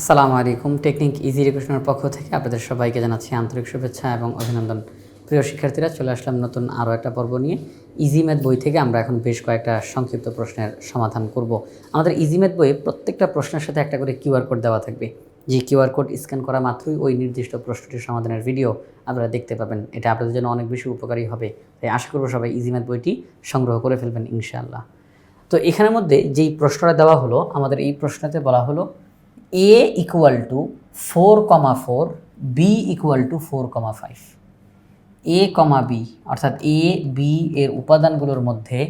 আসসালামু আলাইকুম। Technique easy এডুকেশনের পক্ষ থেকে আপনাদের সবাইকে জানাচ্ছি আন্তরিক শুভেচ্ছা এবং অভিনন্দন। প্রিয় শিক্ষার্থীরা, চলে আসলাম নতুন আরও একটা পর্ব নিয়ে। ইজি ম্যাথ বই থেকে আমরা এখন বেশ কয়েকটা সংক্ষিপ্ত প্রশ্নের সমাধান করব। আমাদের ইজি ম্যাথ বইয়ে প্রত্যেকটা প্রশ্নের সাথে একটা করে কিউআর কোড দেওয়া থাকবে। যে কিউআর কোড স্ক্যান করা মাত্রই ওই নির্দিষ্ট প্রশ্নটির সমাধানের ভিডিও আপনারা দেখতে পাবেন। এটা আপনাদের জন্য অনেক বেশি উপকারী হবে। তাই আশা করব সবাই ইজি ম্যাথ বইটি সংগ্রহ করে ফেলবেন ইনশাআল্লাহ। তো এখানের মধ্যে যেই প্রশ্নটা দেওয়া হলো, আমাদের এই প্রশ্নতে বলা হলো A equal to four comma four B equal to four comma five A comma B অর্থাৎ এ বি এর উপাদানগুলোর মধ্যে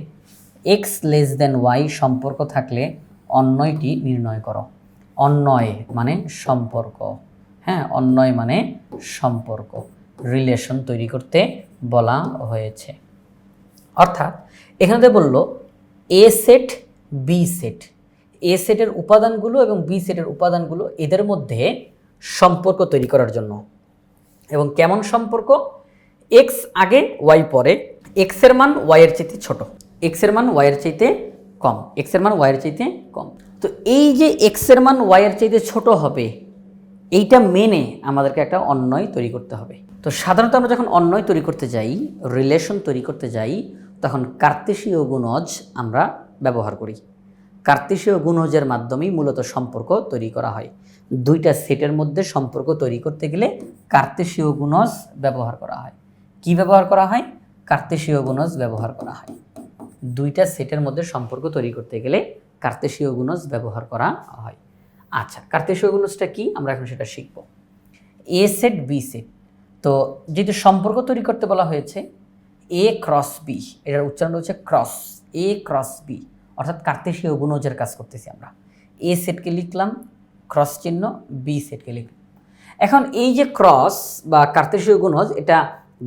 এক্স লেস দেন ওয়াই সম্পর্ক থাকলে অন্যয়টি নির্ণয় করো। অন্যয় মানে সম্পর্ক। হ্যাঁ অন্যয় মানে সম্পর্ক। রিলেশন তৈরি করতে বলা হয়েছে। অর্থাৎ এখানে বলল A set B set A সেটের উপাদানগুলো এবং বি সেটের উপাদানগুলো এদের মধ্যে সম্পর্ক তৈরি করার জন্য। এবং কেমন সম্পর্ক? এক্স আগে ওয়াই পরে। এক্সের মান ওয়াইয়ের চাইতে ছোট। এক্সের মান ওয়াইয়ের চাইতে কম। এক্সের মান ওয়াইয়ের চাইতে কম। তো এই যে এক্সের মান ওয়াইয়ের চাইতে ছোট হবে, এইটা মেনে আমাদেরকে একটা অন্যয় তৈরি করতে হবে। তো সাধারণত আমরা যখন অন্যয় তৈরি করতে যাই রিলেশন তৈরি করতে যাই, তখন কার্তেশীয় গুণজ আমরা ব্যবহার করি। কার্তেশীয় গুণজের মাধ্যমেই মূলত সম্পর্ক তৈরি করা হয়। দুইটা সেটের মধ্যে সম্পর্ক তৈরি করতে গেলে কার্তেশীয় গুণজ ব্যবহার করা হয়। কি ব্যবহার করা হয়? কার্তেশীয় গুণজ ব্যবহার করা হয়। দুইটা সেটের মধ্যে সম্পর্ক তৈরি করতে গেলে কার্তেশীয় গুণজ ব্যবহার করা হয়। আচ্ছা কার্তেশীয় গুণজটা কি? আমরা এখন সেটা শিখব। A set, B set. তো যেহেতু সম্পর্ক তৈরি করতে বলা হয়েছে, এ ক্রস বি, এটার উচ্চারণ হচ্ছে ক্রস, এ ক্রস বি। অর্থাৎ কার্তেশীয় গুণজের কাজ করতেছি আমরা। এ সেটকে লিখলাম, ক্রস চিহ্ন, বি সেটকে লিখলাম। এখন এই যে ক্রস বা কার্তেশীয় গুণজ এটা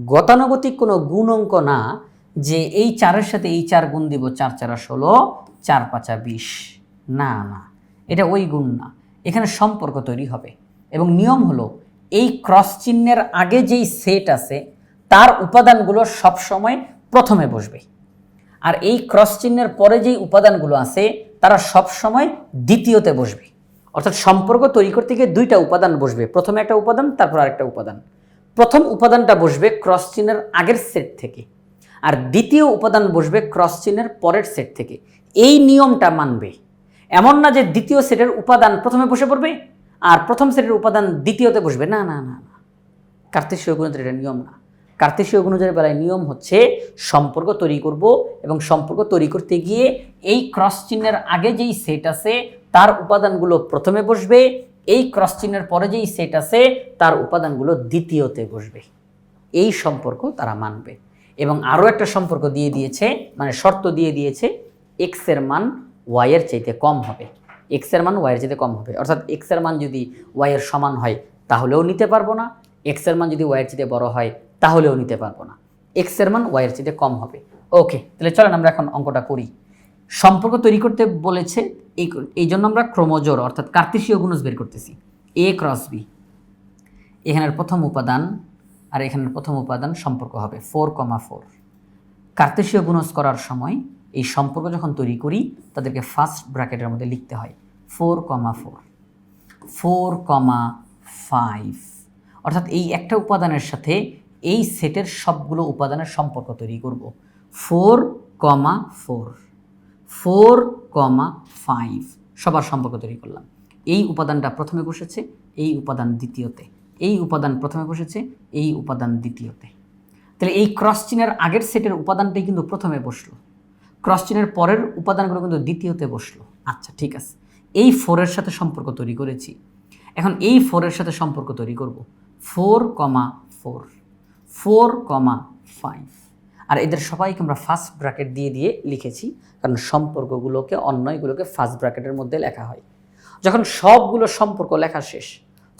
গতানুগতিক কোনো গুণ অঙ্ক না যে এই চারের সাথে এই চার গুণ দিব, চার চারা ষোলো, চার পাঁচা বিশ। না না, এটা ওই গুণ না। এখানে সম্পর্ক তৈরি হবে। এবং নিয়ম হলো, এই ক্রস চিহ্নের আগে যেই সেট আছে, তার উপাদানগুলো সবসময় প্রথমে বসবে। আর এই ক্রস চিহ্নের পরে যেই উপাদানগুলো আছে, তারা সবসময় দ্বিতীয়তে বসবে। অর্থাৎ সম্পর্ক তৈরি করতে গিয়ে দুইটা উপাদান বসবে। প্রথমে একটা উপাদান, তারপর আরেকটা উপাদান। প্রথম উপাদানটা বসবে ক্রস চিহ্নের আগের সেট থেকে। আর দ্বিতীয় উপাদান বসবে ক্রস চিহ্নের পরের সেট থেকে। এই নিয়মটা মানবে। এমন না যে দ্বিতীয় সেটের উপাদান প্রথমে বসে পড়বে, আর প্রথম সেটের উপাদান দ্বিতীয়তে বসবে। না না না না। কার্তেশীয় গুণের এটা নিয়ম না। কার্তেশীয় গুণজের বেলায় নিয়ম হচ্ছে সম্পর্ক তৈরি করব এবং সম্পর্ক তৈরি করতে গিয়ে এই ক্রস চিহ্নের আগে যেই সেট আছে, তার উপাদানগুলো প্রথমে বসবে, এই ক্রস চিহ্নের পরে যেই সেট আছে, তার উপাদানগুলো দ্বিতীয়তে বসবে। এই সম্পর্ক তারা মানবে। এবং আরও একটা সম্পর্ক দিয়ে দিয়েছে মানে শর্ত দিয়ে দিয়েছে এক্সের মান ওয়াইয়ের চাইতে কম হবে। এক্সের মান ওয়াই এর চাইতে কম হবে। অর্থাৎ এক্সের মান যদি ওয়াইয়ের সমান হয়, তাহলেও নিতে পারব না। এক্সের মান যদি ওয়াইয়ের চাইতে বড় হয় তাহলেও নিতে পারব না। এক্সের মান ওয়াই এর চাইতে কম হবে। ওকে তাহলে চলেন আমরা এখন অঙ্কটা করি। সম্পর্ক তৈরি করতে বলেছে, এই এই জন্য আমরা ক্রোমোজোর অর্থাৎ কার্তেশীয় গুণজ বের করতেছি। এ ক্রস বি এখানের প্রথম উপাদান আর এখানের প্রথম উপাদান সম্পর্ক হবে ফোর কমা ফোর কার্তেশীয় গুণজ করার সময় এই সম্পর্ক যখন তৈরি করি, তাদেরকে ফার্স্ট ব্র্যাকেটের মধ্যে লিখতে হয়। Four comma four four comma five অর্থাৎ এই একটা উপাদানের সাথে এই সেটের সবগুলো উপাদানের সম্পর্ক তৈরি করব। Four comma four. Four comma five. সবার সম্পর্ক তৈরি করলাম। এই উপাদানটা প্রথমে বসেছে, এই উপাদান দ্বিতীয়তে। এই উপাদান প্রথমে বসেছে, এই উপাদান দ্বিতীয়তে। তাহলে এই ক্রস চিনের আগের সেটের উপাদানটাই কিন্তু প্রথমে বসল। ক্রস চিনের পরের উপাদানগুলো কিন্তু দ্বিতীয়তে বসল। আচ্ছা ঠিক আছে। এই ফোরের সাথে সম্পর্ক তৈরি করেছি। এখন এই ফোরের সাথে সম্পর্ক তৈরি করব। Four comma four. Four comma five. আর এদের সবাইকে আমরা ফার্স্ট ব্র্যাকেট দিয়ে দিয়ে লিখেছি, কারণ সম্পর্কগুলোকে, অন্যয়গুলোকে ফার্স্ট ব্র্যাকেটের মধ্যে লেখা হয়। যখন সবগুলো সম্পর্ক লেখা শেষ,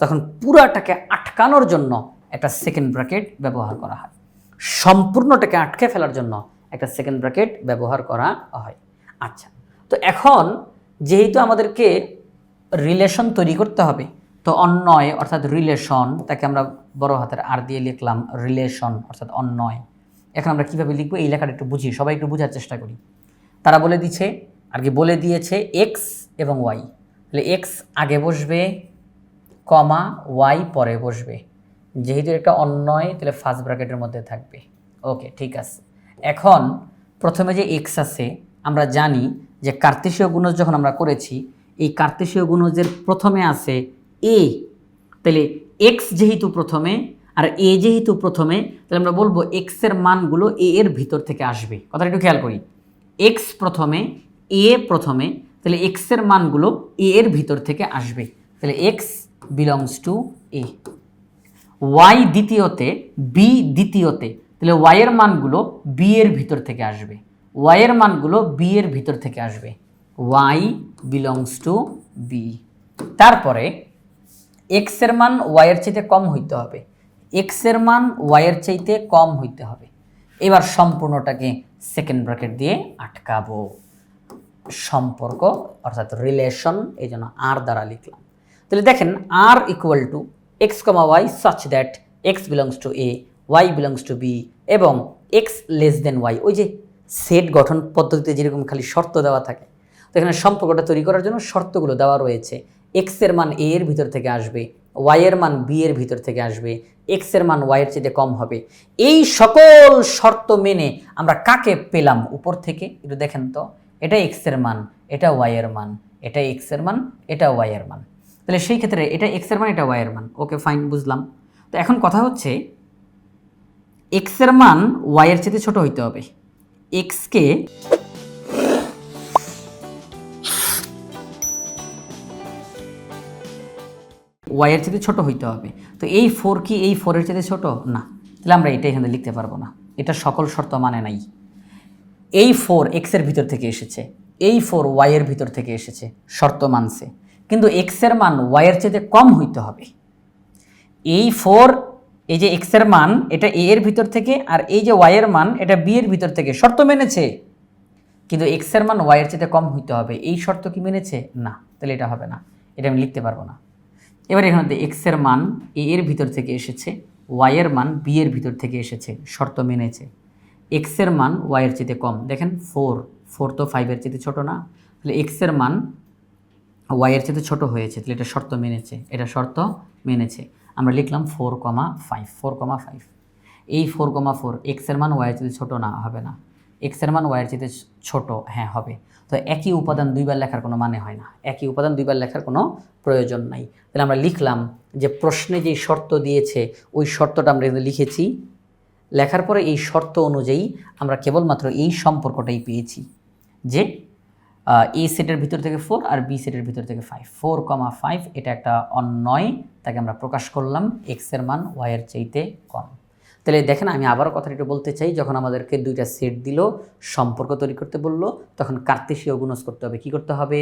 তখন পুরাটাকে আটকানোর জন্য একটা সেকেন্ড ব্র্যাকেট ব্যবহার করা হয়। সম্পূর্ণটাকে আটকে ফেলার জন্য একটা সেকেন্ড ব্র্যাকেট ব্যবহার করা হয়। আচ্ছা তো এখন যেহেতু আমাদেরকে রিলেশন তৈরি করতে হবে তো অন্যয় অর্থাৎ রিলেশন তাকে আমরা বড় হাতের আর দিয়ে লিখলাম রিলেশন অর্থাৎ অন্যয় এখন আমরা কীভাবে লিখব? এই লেখাটা একটু বুঝি সবাই একটু বোঝার চেষ্টা করি। তারা বলে দিচ্ছে, আর কি বলে দিয়েছে এক্স এবং ওয়াই তাহলে এক্স আগে বসবে, কমা ওয়াই পরে বসবে। যেহেতু একটা অন্যয় তাহলে ফার্স্ট ব্র্যাকেটের মধ্যে থাকবে। ওকে ঠিক আছে। এখন প্রথমে যে এক্স আছে, আমরা জানি যে কার্তেশীয় গুণজ যখন আমরা করেছি, এই কার্তেশীয় গুণজের প্রথমে আছে এ তাহলে এক্স যেহেতু প্রথমে আর এ যেহেতু প্রথমে, তাহলে আমরা বলব এক্সের মানগুলো এ এর ভিতর থেকে আসবে। কথাটা একটু খেয়াল করি। এক্স প্রথমে এ প্রথমে, তাহলে এক্সের মানগুলো এ এর ভিতর থেকে আসবে। তাহলে X belongs to A Y দ্বিতীয়তে বি দ্বিতীয়তে, তাহলে ওয়াই এর মানগুলো বি এর ভিতর থেকে আসবে। ওয়াই এর মানগুলো বি এর ভিতর থেকে আসবে। ওয়াই বিলংস টু বি তারপরে এক্সের মান ওয়াই এর চাইতে কম হইতে হবে। এক্সের মান ওয়াই এর চাইতে কম হইতে হবে। এবার সম্পূর্ণটাকে সেকেন্ড ব্র্যাকেট দিয়ে আটকাবো। সম্পর্ক, অর্থাৎ রিলেশন এই জন্য আর দ্বারা লিখলাম। তাহলে দেখেন R equal to X comma Y such that X belongs to A Y belongs to B এবং এক্স লেস দেন ওয়াই ওই যে সেট গঠন পদ্ধতিতে যেরকম খালি শর্ত দেওয়া থাকে। তো এখানে সম্পর্কটা তৈরি করার জন্য শর্তগুলো দেওয়া রয়েছে। এক্সের মান এ এর ভিতর থেকে আসবে ওয়াই এর মান বি এর ভিতর থেকে আসবে এক্সের মান ওয়াই এর চেয়ে কম হবে। এই সকল শর্ত মেনে আমরা কাকে পেলাম উপর থেকে? একটু দেখেন তো, এটা এক্সের মান, এটা ওয়াই এর মান, এটা এক্সের মান, এটা ওয়াই এর মান। তাহলে সেই ক্ষেত্রে এটা এক্সের মান, এটা ওয়াই এর মান। ওকে ফাইন বুঝলাম। তো এখন কথা হচ্ছে এক্সের মান ওয়াই এর চেয়ে ছোট হইতে হবে। এক্সকে ওয়াই এর চেয়ে ছোট হইতে হবে। তো এই ফোর কি এই ফোরের চেয়ে ছোট? না। তাহলে আমরা এটা এখানে লিখতে পারব না। এটা সকল শর্ত মানে নাই। এই ফোর এক্সের ভিতর থেকে এসেছে। এই ফোর ওয়াইয়ের ভিতর থেকে এসেছে। শর্ত মানছে। কিন্তু এক্সের মান ওয়াইয়ের চেয়ে কম হইতে হবে। এই ফোর, এই যে এক্সের মান, এটা এ এর ভিতর থেকে আর এই যে ওয়াইয়ের মান, এটা বি এর ভিতর থেকে। শর্ত মেনেছে। কিন্তু এক্সের মান ওয়াইয়ের চেয়ে কম হইতে হবে। এই শর্ত কি মেনেছে? না। তাহলে এটা হবে না। এটা আমি লিখতে পারব না। এবার এখানে এক্সের মান এ এর ভিতর থেকে এসেছে ওয়াইয়ের মান বি এর ভিতর থেকে এসেছে, শর্ত মেনেছে। এক্সের মান ওয়াইয়ের চেয়ে কম। দেখেন ফোর ফোর তো ফাইভের চেয়ে ছোট না। তাহলে এক্সের মান ওয়াইয়ের চেয়ে ছোট হয়েছে, তাহলে এটা শর্ত মেনেছে, এটা শর্ত মেনেছে। আমরা লিখলাম four comma five four comma five এই ফোর কমা ফোর এক্সের মান ওয়াইয়ের চেয়ে ছোট না, হবে না। এক্সের মান ওয়াইয়ের চেয়ে ছোট হ্যাঁ হবে। তো একই উপাদান দুইবার লেখার কোনো মানে হয় না। একই উপাদান দুইবার লেখার কোনো প্রয়োজন নাই। তাহলে আমরা লিখলাম যে প্রশ্নে যেই শর্ত দিয়েছে, ওই শর্তটা আমরা লিখেছি। লেখার পরে এই শর্ত অনুযায়ী আমরা কেবলমাত্র এই সম্পর্কটাই পেয়েছি যে এ সেটের ভিতর থেকে ফোর আর বি সেটের ভিতর থেকে ফাইভ ফোর কমা ফাইভ এটা একটা অন্যয় তাকে আমরা প্রকাশ করলাম। এক্সের মান ওয়াইয়ের চাইতে কম। তাহলে দেখেন আমি আবারও কথাটা একটু বলতে চাই, যখন আমাদেরকে দুইটা সেট দিল, সম্পর্ক তৈরি করতে বলল, তখন কার্তেশীয় গুণজ করতে হবে, কি করতে হবে?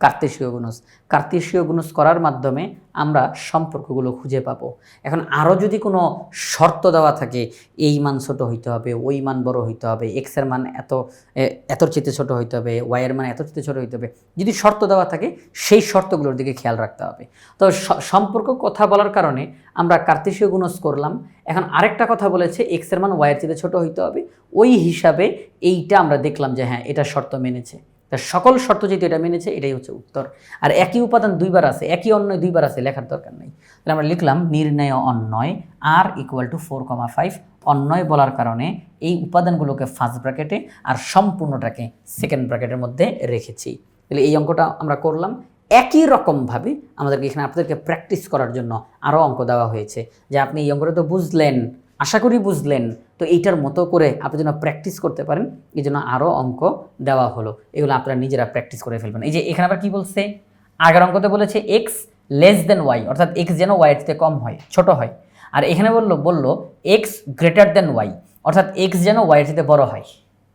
কার্তেশীয় গুণজ কার্তেশীয় গুণজ করার মাধ্যমে আমরা সম্পর্কগুলো খুঁজে পাবো। এখন আরও যদি কোনো শর্ত দেওয়া থাকে, এই মান ছোট হইতে হবে, ওই মান বড় হইতে হবে এক্সের মান এত, এ- এতর চেতে ছোট হইতে হবে ওয়াইয়ের মান এত চেতে ছোট হইতে হবে, যদি শর্ত দেওয়া থাকে, সেই শর্তগুলোর দিকে খেয়াল রাখতে হবে। তো সম্পর্ক কথা বলার কারণে আমরা কার্তেশীয় গুণজ করলাম। এখন আরেকটা কথা বলেছে এক্সের মান ওয়াইয়ের চেতে ছোট হইতে হবে। ওই হিসাবে এইটা আমরা দেখলাম যে হ্যাঁ এটা শর্ত মেনেছে। তা সকল শর্ত যেহেতু এটা মেনেছে, এটাই হচ্ছে উত্তর। আর একই উপাদান দুইবার আছে, একই অন্যয় দুইবার আছে, লেখার দরকার নেই। তাহলে আমরা লিখলাম নির্ণয় অন্যয় R equal to four comma five অন্যয় বলার কারণে এই উপাদানগুলোকে ফার্স্ট ব্র্যাকেটে আর সম্পূর্ণটাকে সেকেন্ড ব্র্যাকেটের মধ্যে রেখেছি। তাহলে এই অঙ্কটা আমরা করলাম। একই রকমভাবে আমাদেরকে এখানে আপনাদেরকে প্র্যাকটিস করার জন্য আরও অঙ্ক দেওয়া হয়েছে। যে আপনি এই অঙ্কটা তো বুঝলেন আশা করি বুঝলেন। তো এইটার মতো করে আপনি যেন প্র্যাকটিস করতে পারেন, এই জন্য আরও অঙ্ক দেওয়া হলো। এগুলো আপনারা নিজেরা প্র্যাকটিস করে ফেলবেন। এই যে এখানে আবার কী বলছে? আগের অঙ্কতে বলেছে এক্স লেস দেন ওয়াই অর্থাৎ এক্স যেন ওয়াইয়ের চেয়ে কম হয়, ছোট হয়। আর এখানে বলল বলল এক্স গ্রেটার দেন ওয়াই অর্থাৎ এক্স যেন ওয়াইয়ের চেয়ে বড় হয়।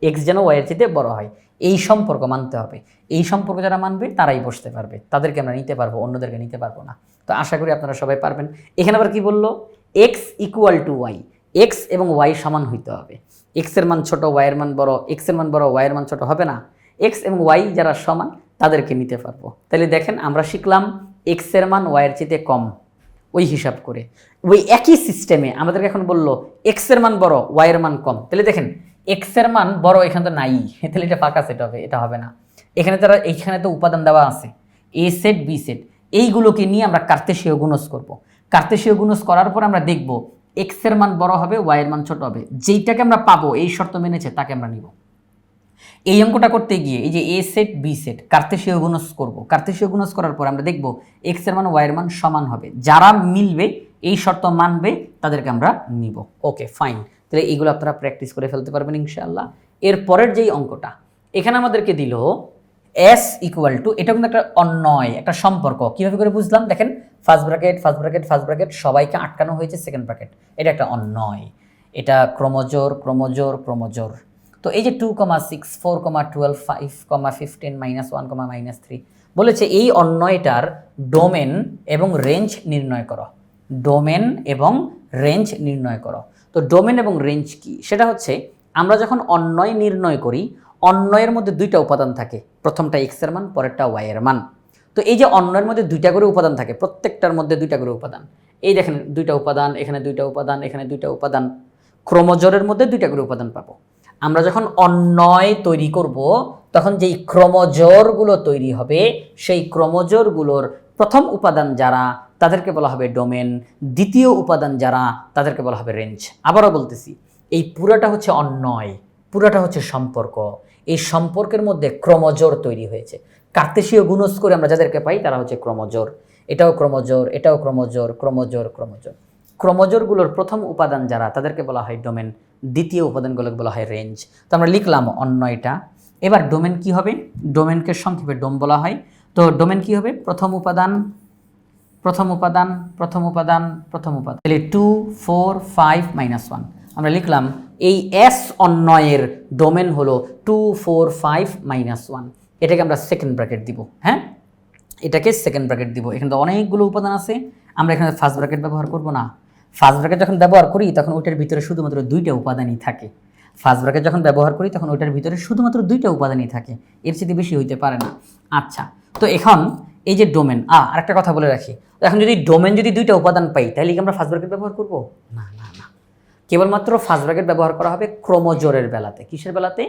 এক্স যেন ওয়াইয়ের চেয়ে বড় হয়। এই সম্পর্ক মানতে হবে। এই সম্পর্ক যারা মানবে, তারাই বসতে পারবে। তাদেরকে আমরা নিতে পারব, অন্যদেরকে নিতে পারব না। তো আশা করি আপনারা সবাই পারবেন। এখানে আবার কি বলল? X equal to Y X এবং ওয়াই সমান হইতে হবে। এক্সের মান ছোট ওয়াইয়ের মান বড় এক্সের মান বড় ওয়াইয়ের মান ছোট হবে না। এক্স এবং ওয়াই যারা সমান, তাদেরকে নিতে পারব। তাহলে দেখেন, আমরা শিখলাম এক্সের মান ওয়াইয়ের চেয়ে কম ওই হিসাব করে। ওই একই সিস্টেমে আমাদেরকে এখন বলল এক্সের মান বড় ওয়াইয়ের মান কম। তাহলে দেখেন এক্সের মান বড় এখানে তো নাই। তাহলে এটা ফাঁকা সেট হবে, এটা হবে না। এখানে তারা এইখানে তো উপাদান দেওয়া আছে। এ সেট বি সেট এইগুলোকে নিয়ে আমরা কার্তেশীয় গুণস করব। কার্তেশীয় গুণস করার পর আমরা দেখব এক্সের মান বড় হবে ওয়াই এর মান ছোট হবে। যেইটাকে আমরা পাবো, এই শর্ত মেনেছে তাকে আমরা নিব। এই অঙ্কটা করতে গিয়ে, এই যে এ সেট বি সেট কার্তেশীয় গুণস করব। কার্তেশীয় গুণস করার পর আমরা দেখব এক্সের মান ওয়াই এর মান সমান হবে। যারা মিলবে, এই শর্ত মানবে, তাদেরকে আমরা নিব। ওকে ফাইন তাহলে এইগুলো আপনারা প্র্যাকটিস করে ফেলতে পারবেন, ইনশাআল্লাহ। এর পরের যেই অঙ্কটা, এখানে আমাদেরকে দিল এস ইকুয়াল টু এটা কিন্তু একটা অন্যয়, একটা সম্পর্ক। কীভাবে করে বুঝলাম? দেখেন first bracket first bracket first bracket সবাইকে আটকানো হয়েছে সেকেন্ড ব্র্যাকেট এটা একটা অন্যয়। এটা ক্রমজোর ক্রমজোর ক্রমজোর। তো এই যে two comma six four comma twelve five comma fifteen minus one comma minus three বলেছে এই অন্যয়টার ডোমেন এবং রেঞ্জ নির্ণয় করো। ডোমেন এবং রেঞ্জ নির্ণয় করো। তো ডোমেন এবং রেঞ্জ কি? সেটা হচ্ছে আমরা যখন অন্যয় নির্ণয় করি, অন্যয়ের মধ্যে দুইটা উপাদান থাকে। প্রথমটা এক্সের মান, পরেরটা ওয়াই এর মান। তো এই যে অন্যের মধ্যে দুইটা করে উপাদান থাকে, প্রত্যেকটার মধ্যে দুইটা করে উপাদান। এই দেখেন দুইটা উপাদান, এখানে দুইটা উপাদান, এখানে দুইটা উপাদান। ক্রমজোরের মধ্যে দুইটা করে উপাদান পাবো। আমরা যখন অন্যয় তৈরি করব, তখন যেই ক্রমজোরগুলো তৈরি হবে, সেই ক্রমজোরগুলোর প্রথম উপাদান যারা, তাদেরকে বলা হবে ডোমেন। দ্বিতীয় উপাদান যারা, তাদেরকে বলা হবে রেঞ্জ। আবারও বলতেছি, এই পুরাটা হচ্ছে অন্যয়, পুরাটা হচ্ছে সম্পর্ক। এই সম্পর্কের মধ্যে ক্রমজোর তৈরি হয়েছে। কার্তেশীয় গুণস করে আমরা যাদেরকে পাই, তারা হচ্ছে ক্রমজোর। এটাও ক্রমজোর এটাও ক্রমজোর ক্রমজোর ক্রমজোর। ক্রমজোরগুলোর প্রথম উপাদান যারা, তাদেরকে বলা হয় ডোমেন দ্বিতীয় উপাদানগুলোকে বলা হয় রেঞ্জ তো আমরা লিখলাম অন্যয়টা। এবার ডোমেন কি হবে? ডোমেনকে সংক্ষেপে ডোম বলা হয়। তো ডোমেন কি হবে? প্রথম উপাদান প্রথম উপাদান প্রথম উপাদান প্রথম উপাদান। তাহলে two four five minus one আমরা লিখলাম, এই এস অন্যয়ের ডোমেন হলো two four five minus one এটাকে আমরা সেকেন্ড ব্র্যাকেট দিব হ্যাঁ? এটাকে সেকেন্ড ব্র্যাকেট দিব। এখানে তো অনেকগুলো উপাদান আছে। আমরা এখানে ফার্স্ট ব্র্যাকেট ব্যবহার করব না। ফার্স্ট ব্র্যাকেট যখন ব্যবহার করি, তখন ওইটার ভিতরে শুধুমাত্র দুইটা উপাদানই থাকে। ফার্স্ট ব্র্যাকেট যখন ব্যবহার করি, তখন ওইটার ভিতরে শুধুমাত্র দুইটা উপাদানই থাকে। এর চেয়ে বেশি হইতে পারে না। আচ্ছা তো এখন এই যে ডোমেন আ, আরেকটা কথা বলে রাখি। এখন যদি ডোমেন যদি দুইটা উপাদান পাই, তাহলে কি আমরা ফার্স্ট ব্র্যাকেট ব্যবহার করব? না না না। কেবলমাত্র ফার্স্ট ব্র্যাকেট ব্যবহার করা হবে ক্রোমোজোরের বেলাতে। কিসের বেলাতে?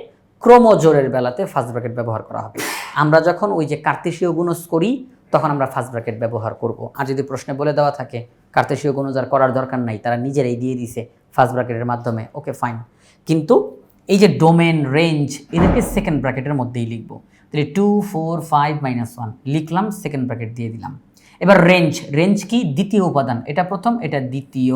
ক্রোমোজোরের বেলাতে ফার্স্ট ব্র্যাকেট ব্যবহার করা হবে। আমরা যখন ওই যে কার্তেশীয় গুণস করি, তখন আমরা ফার্স্ট ব্র্যাকেট ব্যবহার করব। আর যদি প্রশ্নে বলে দেওয়া থাকে, কার্তেশীয় গুণজ আর করার দরকার নাই, তারা নিজেরাই দিয়ে দিছে ফার্স্ট ব্র্যাকেটের মাধ্যমে, ওকে ফাইন। কিন্তু এই যে ডোমেন, রেঞ্জ, এদেরকে সেকেন্ড ব্র্যাকেটের মধ্যেই লিখব। তাহলে two, four, five, minus one, লিখলাম, সেকেন্ড ব্র্যাকেট দিয়ে দিলাম। এবার রেঞ্জ রেঞ্জ কি? দ্বিতীয় উপাদান। এটা প্রথম, এটা দ্বিতীয়,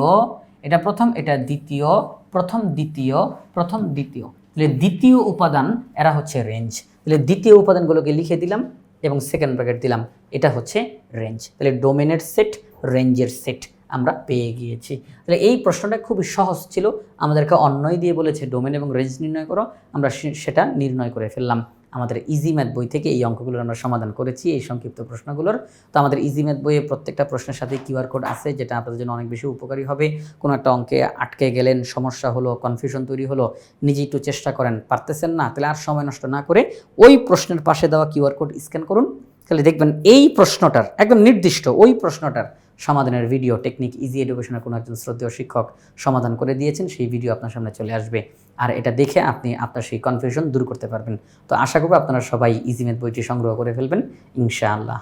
এটা প্রথম, এটা দ্বিতীয়, প্রথম দ্বিতীয় প্রথম, দ্বিতীয়। তাহলে দ্বিতীয় উপাদান, এরা হচ্ছে রেঞ্জ তাহলে দ্বিতীয় উপাদানগুলোকে লিখে দিলাম এবং সেকেন্ড ব্র্যাকেট দিলাম। এটা হচ্ছে রেঞ্জ তাহলে ডোমেনের সেট রেঞ্জের সেট আমরা পেয়ে গিয়েছি। তাহলে এই প্রশ্নটা খুবই সহজ ছিল। আমাদেরকে অন্যয় দিয়ে বলেছে ডোমেন এবং রেঞ্জ নির্ণয় করো। আমরা সেটা নির্ণয় করে ফেললাম। আমাদের ইজি ম্যাথ বই থেকে এই অঙ্কগুলোর আমরা সমাধান করেছি, এই সংক্ষিপ্ত প্রশ্নগুলোর। তো আমাদের ইজি ম্যাথ বইয়ে প্রত্যেকটা প্রশ্নের সাথে কিউআর কোড আছে, যেটা আপনাদের জন্য অনেক বেশি উপকারী হবে। কোনো একটা অঙ্কে আটকে গেলেন, সমস্যা হলো কনফিউশন তৈরি হলো নিজে একটু চেষ্টা করেন, পারতেছেন না, তাহলে আর সময় নষ্ট না করে ওই প্রশ্নের পাশে দেওয়া কিউআর কোড স্ক্যান করুন। তাহলে দেখবেন এই প্রশ্নটার, একদম নির্দিষ্ট ওই প্রশ্নটার সমাধানের ভিডিও টেকনিক ইজি এডুকেশনের কোনো একজন শ্রদ্ধেয় শিক্ষক সমাধান করে দিয়েছেন, সেই ভিডিও আপনার সামনে চলে আসবে। আর এটা দেখে আপনি আপনার সেই কনফিউশন দূর করতে পারবেন। তো আশা করব আপনারা সবাই ইজি ম্যাথ বইটি সংগ্রহ করে ফেলবেন, ইনশাআল্লাহ।